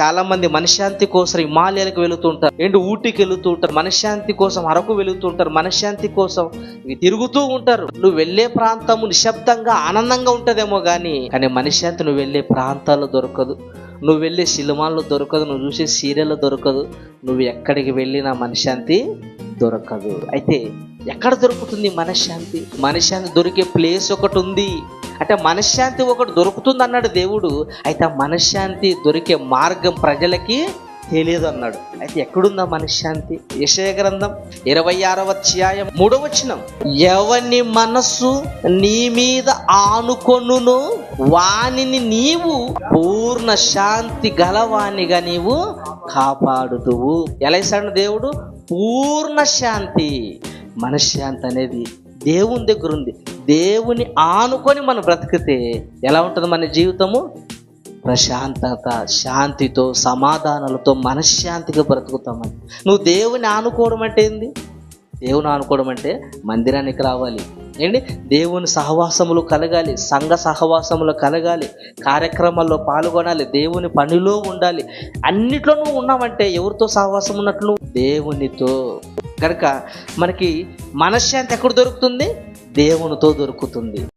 చాలా మంది మనశ్శాంతి కోసం హిమాలయాలకు వెళుతుంటారు. ఏంటి ఊటీకి వెళుతూ ఉంటారు మనశ్శాంతి కోసం అరకు వెళుతుంటారు. మనశ్శాంతి కోసం ఇవి తిరుగుతూ ఉంటారు. నువ్వు వెళ్ళే ప్రాంతము నిశ్శబ్దంగా ఆనందంగా ఉంటదేమో కానీ కానీ మనశ్శాంతి నువ్వు వెళ్ళే ప్రాంతాల్లో దొరకదు. నువ్వు వెళ్ళే సినిమాల్లో దొరకదు. నువ్వు చూసే సీరియల్లో దొరకదు. నువ్వు ఎక్కడికి వెళ్ళినా మనశ్శాంతి దొరకదు. అయితే ఎక్కడ దొరుకుతుంది మనశ్శాంతి? మనశ్శాంతి దొరికే ప్లేస్ ఒకటి ఉంది. అంటే మనశ్శాంతి ఒకటి దొరుకుతుంది అన్నాడు దేవుడు. అయితే ఆ మనశ్శాంతి దొరికే మార్గం ప్రజలకి తెలియదు అన్నాడు అయితే ఎక్కడుందా మనశ్శాంతి? యశయ గ్రంథం ఇరవై ఆరవ అధ్యాయం మూడవ వచనం. ఎవని మనస్సు నీ మీద ఆనుకొనును వానిని నీవు పూర్ణ శాంతి గలవానిగా నీవు కాపాడుదువు. ఎలా ఇస్తాడు దేవుడు? పూర్ణ శాంతి. మనశ్శాంతి అనేది దేవుని దగ్గర ఉంది దేవుని ఆనుకొని మనం బ్రతికితే ఎలా ఉంటుంది మన జీవితము? ప్రశాంతత శాంతితో సమాధానాలతో మనశ్శాంతిగా బ్రతుకుతామని నువ్వు దేవుని ఆనుకోవడం అంటే ఏంది? దేవుని ఆనుకోవడం అంటే మందిరానికి రావాలి. ఏంటి? దేవుని సహవాసములు కలగాలి. సంఘ సహవాసములు కలగాలి. కార్యక్రమాల్లో పాల్గొనాలి. దేవుని పనిలో ఉండాలి. అన్నిట్లో నువ్వు ఉన్నావంటే ఎవరితో సహవాసం ఉన్నట్లు దేవునితో. కనుక మనకి మనశ్శాంతి ఎక్కడ దొరుకుతుంది? దేవునితో దొరుకుతుంది.